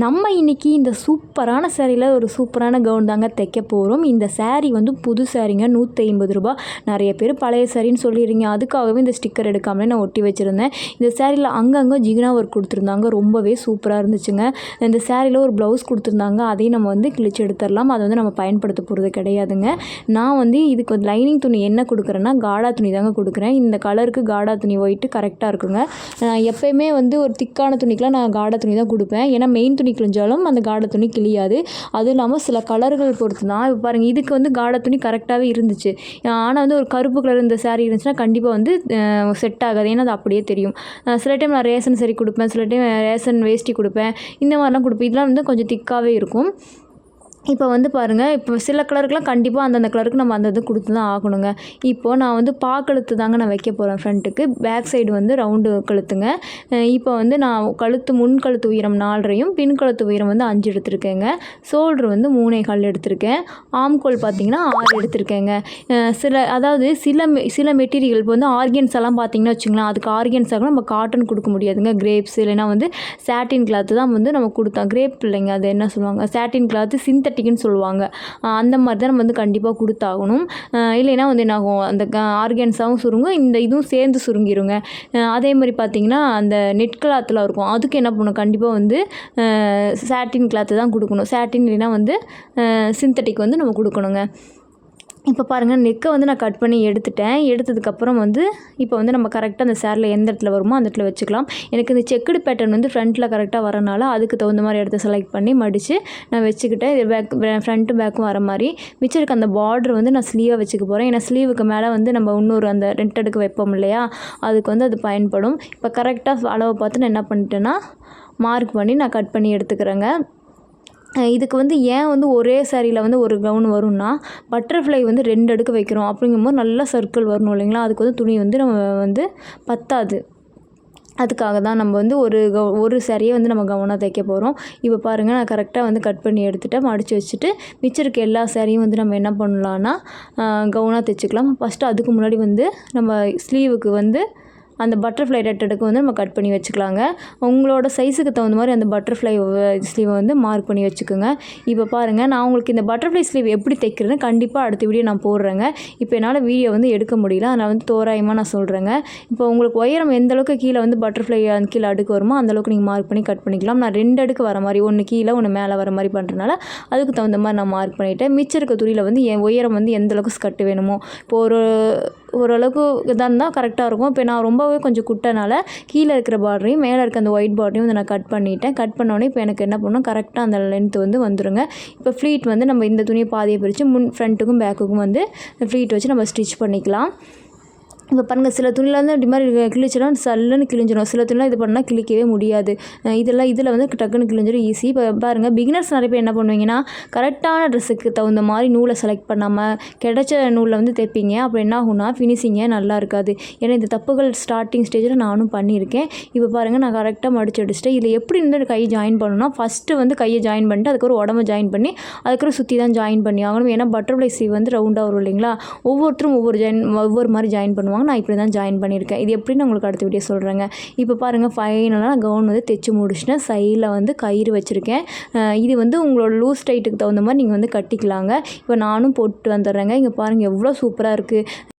நம்ம இன்றைக்கி இந்த சூப்பரான சேரீயில் ஒரு சூப்பரான கவுன் தாங்க தைக்க போகிறோம் இந்த சேரீ வந்து புது சேரீங்க நூற்றி ஐம்பது ரூபா. நிறைய பேர் பழைய சேரீன்னு சொல்லிடுறீங்க. அதுக்காகவே இந்த ஸ்டிக்கர் எடுக்காமலே நான் ஒட்டி வச்சுருந்தேன். இந்த சேரீயில் அங்கங்கே ஜிகினா ஒர்க் கொடுத்துருந்தாங்க. ரொம்பவே சூப்பராக இருந்துச்சுங்க. இந்த சேரீயில் ஒரு ப்ளவுஸ் கொடுத்துருந்தாங்க. அதையும் நம்ம வந்து கிழிச்சு எடுத்துடலாம். அதை வந்து நம்ம பயன்படுத்த போகிறது கிடையாதுங்க. நான் வந்து இதுக்கு லைனிங் துணி என்ன கொடுக்குறேன்னா காடா துணி தாங்க கொடுக்குறேன். இந்த கலருக்கு காடா துணி ஒயிட்டு கரெக்டாக இருக்குங்க. நான் எப்போயுமே வந்து ஒரு திக்கான துணிக்கெலாம் நான் காடா துணி தான் கொடுப்பேன். ஏன்னா மெயின் துணி கிழிஞ்சாலும் அந்த காடை துணி கிழியாது. அதுவும் இல்லாமல் சில கலர்கள் பொறுத்து தான் இப்போ பாருங்கள் இதுக்கு வந்து காடை துணி கரெக்டாகவே இருந்துச்சு. ஆனால் வந்து ஒரு கருப்பு கலர் இந்த saree இருந்துச்சுன்னா கண்டிப்பாக வந்து செட் ஆகாது. ஏன்னா அது அப்படியே தெரியும். சில டைம் நான் ரேஷன் சரி கொடுப்பேன் சில டைம் ரேஷன் வேஷ்டி கொடுப்பேன். இந்த மாதிரிலாம் கொடுப்பேன். இதெல்லாம் வந்து கொஞ்சம் திக்காகவே இருக்கும். இப்போ வந்து பாருங்கள் இப்போ சில கலருக்குலாம் கண்டிப்பாக அந்தந்த கலருக்கு நம்ம அந்த இது கொடுத்து தான் ஆகணுங்க. இப்போது நான் வந்து பா கழுத்து தாங்க நான் வைக்க போகிறேன் ஃப்ரண்ட்டுக்கு பேக் சைடு வந்து ரவுண்டு கழுத்துங்க. இப்போ வந்து நான் கழுத்து முன் கழுத்து உயரம் நாலரையும் பின் கழுத்து உயரம் வந்து அஞ்சு எடுத்திருக்கேங்க. ஷோல்டர் வந்து மூணே கால் எடுத்திருக்கேன். ஆம்கோல் பார்த்தீங்கன்னா ஆறு எடுத்திருக்கேங்க. சில அதாவது சில மெ- சில மெட்டீரியல் இப்போ வந்து ஆர்கன்ஸ் எல்லாம் பார்த்தீங்கன்னா வச்சுங்களேன் அதுக்கு ஆர்கன்ஸாக நம்ம காட்டன் கொடுக்க முடியாதுங்க. கிரேப்ஸ் இல்லைன்னா வந்து சாட்டின் கிளாத்து தான் வந்து நம்ம கொடுத்தோம் கிரேப் இல்லைங்க அது என்ன சொல்லுவாங்க? சாட்டின் கிளாத்து சிந்தட்டிக்னு சொல்லுவாங்க. அந்த மாதிரி தான் நம்ம வந்து கண்டிப்பாக கொடுத்தாகணும். இல்லைன்னா வந்து என்ன ஆகும் அந்த ஆர்கன்ஸாகவும் சுருங்கும் இந்த இதுவும் சேர்ந்து சுருங்கிருங்க. அதே மாதிரி பார்த்தீங்கன்னா அந்த நெட் கிளாத்தில் இருக்கும். அதுக்கு என்ன பண்ணணும்? கண்டிப்பாக வந்து சாட்டின் கிளாத்து தான் கொடுக்கணும். சாட்டின் இல்லைன்னா வந்து சிந்தட்டிக் வந்து நம்ம கொடுக்கணுங்க. இப்போ பாருங்கள் நெக்கை வந்து நான் கட் பண்ணி எடுத்துட்டேன். எடுத்ததுக்கப்புறம் வந்து இப்போ வந்து நம்ம கரெக்டாக அந்த சேரில் எந்த இடத்துல வருமோ அந்த இடத்துல வச்சுக்கலாம். எனக்கு இந்த செக்குடு பேட்டர்ன் வந்து ஃப்ரண்ட்டில் கரெக்டாக வரனால அதுக்கு தகுந்த மாதிரி இடத்த செலக்ட் பண்ணி மடித்து நான் வச்சுக்கிட்டேன். இது பேக் ஃப்ரண்ட்டு பேக்கும் வர மாதிரி. மிச்சம் இருக்க அந்த பார்டர் வந்து நான் ஸ்லீவாக வச்சுக்க போகிறேன் ஏன்னா ஸ்லீவுக்கு மேலே வந்து நம்ம இன்னொரு அந்த ரெண்ட் அடுக்கு வைப்போம் இல்லையா? அதுக்கு வந்து அது பயன்படும். இப்போ கரெக்டாக அளவை பார்த்து நான் என்ன பண்ணிட்டேன்னா மார்க் பண்ணி நான் கட் பண்ணி எடுத்துக்கிறேங்க. இதுக்கு வந்து ஏன் வந்து ஒரே சேரீயில் வந்து ஒரு கவுன் வரும்னா பட்டர்ஃப்ளை வந்து ரெண்டு அடுக்கு வைக்கிறோம் அப்படிங்கும்போது நல்லா சர்க்கிள் வரணும் இல்லைங்களா? அதுக்கு வந்து துணி வந்து நம்ம வந்து பத்தாது. அதுக்காக தான் நம்ம வந்து ஒரு கவு ஒரு சரியை வந்து நம்ம கவுனாக தைக்க போகிறோம் இப்போ பாருங்கள் நான் கரெக்டாக வந்து கட் பண்ணி எடுத்துட்டேன் மடித்து வச்சுட்டு மிச்சம் இருக்க எல்லா சாரியும் வந்து நம்ம என்ன பண்ணலான்னா கவுனாக தைச்சிக்கலாம். ஃபஸ்ட்டு அதுக்கு முன்னாடி வந்து நம்ம ஸ்லீவுக்கு வந்து அந்த பட்டர்ஃப்ளை ரெட்டடுக்கு வந்து நம்ம கட் பண்ணி வச்சுக்கலாங்க. உங்களோட சைஸுக்கு தகுந்த மாதிரி அந்த பட்டர்ஃப்ளை ஸ்லீவை வந்து மார்க் பண்ணி வச்சுக்கோங்க. இப்போ பாருங்கள் நான் உங்களுக்கு இந்த பட்டர்ஃப்ளை ஸ்லீவ் எப்படி தைக்கிறதுன்னு கண்டிப்பாக அடுத்த வீடியோ நான் போடுறேங்க. இப்போ என்னால் வீடியோ வந்து எடுக்க முடியல அதனால் வந்து தோராயமாக நான் சொல்கிறேங்க இப்போ உங்களுக்கு உயரம் எந்த அளவுக்கு கீழே வந்து பட்டர்ஃப்ளை அந்த கீழே அடுக்கு வருமோ அந்த அளவுக்கு நீங்கள் மார்க் பண்ணி கட் பண்ணிக்கலாம். நான் ரெண்டு அடுக்கு வர மாதிரி ஒன்று கீழே ஒன்று மேலே வர மாதிரி பண்ணுறதுனால அதுக்கு தகுந்த மாதிரி நான் மார்க் பண்ணிவிட்டேன் மிச்சம் இருக்க துணியில் வந்து என் உயரம் வந்து எந்த அளவுக்கு ஸ்கட்டு வேணுமோ. இப்போ ஒரு ஓரளவுக்கு இதாக இருந்தால் கரெக்டாக இருக்கும். இப்போ நான் ரொம்பவே கொஞ்சம் குட்டனால கீழே இருக்கிற பார்டரையும் மேலே இருக்க அந்த ஒயிட் பார்டரையும் வந்து நான் கட் பண்ணிட்டேன். கட் பண்ணோடனே இப்போ எனக்கு என்ன பண்ணணும்? கரெக்டாக அந்த லென்த் வந்து வந்துருங்க. இப்போ ஃப்ளீட் வந்து நம்ம இந்த துணியை பாதியை பிரித்து முன் ஃப்ரண்ட்டுக்கும் பேக்குக்கும் வந்து ஃப்ளீட் வச்சு நம்ம ஸ்டிச் பண்ணிக்கலாம். இப்போ பாருங்கள் சில துணியில் வந்து இப்படி மாதிரி கிழிச்சிடும் சல்லுன்னு கிழிஞ்சிடும் சில துணிலாம் இது பண்ணால் கிழிக்கவே முடியாது. இதெல்லாம் இதில் வந்து டக்குன்னு கிழிஞ்சிடும் ஈஸி இப்போ பாருங்கள் பிகினர்ஸ் நிறைய பேர் என்ன பண்ணுவீங்கன்னா கரெக்டான ட்ரெஸ்ஸுக்கு தகுந்த மாதிரி நூலை செலக்ட் பண்ணாமல் கிடைச்ச நூலில் வந்து தைப்பீங்க. அப்புறம் என்ன ஆகும்னா ஃபினிஷிங்கே நல்லா இருக்காது. ஏன்னா இந்த தப்புகள் ஸ்டார்டிங் ஸ்டேஜில் நானும் பண்ணியிருக்கேன். இப்போ பாருங்கள் நான் கரெக்டாக மடிச்சு அடிச்சிட்டேன் இதில் எப்படி இருந்து கை ஜாயின் பண்ணணும்னா ஃபஸ்ட்டு வந்து கையை ஜாயின் பண்ணிட்டு அதுக்கப்புறம் உடம்ப ஜாயின் பண்ணி அதுக்கப்புறம் சுற்றி தான் ஜாயின் பண்ணி ஆகணும். ஏன்னா பட்டர்ஃப்ளை சீவ் வந்து ரவுண்டாக வரும் இல்லைங்களா? ஒவ்வொருத்தரும் ஒவ்வொரு ஜாயின் ஒவ்வொரு மாதிரி ஜாயின் பண்ணுவாங்க. நான் இப்படி தான் ஜாயின் பண்ணியிருக்கேன். இது எப்படின்னு உங்களுக்கு அடுத்த வீடியோ சொல்கிறேங்க இப்போ பாருங்கள் ஃபைனலாக நான் கவுன் வந்து தைச்சு முடிச்சிட்டேன். சைடில் வந்து கயிறு வச்சுருக்கேன். இது வந்து உங்களோட லூஸ் டைட்டுக்கு தகுந்த மாதிரி நீங்கள் வந்து கட்டிக்கலாங்க. இப்போ நானும் போட்டு வந்துடுறேங்க. இங்கே பாருங்கள் எவ்வளோ சூப்பராக இருக்குது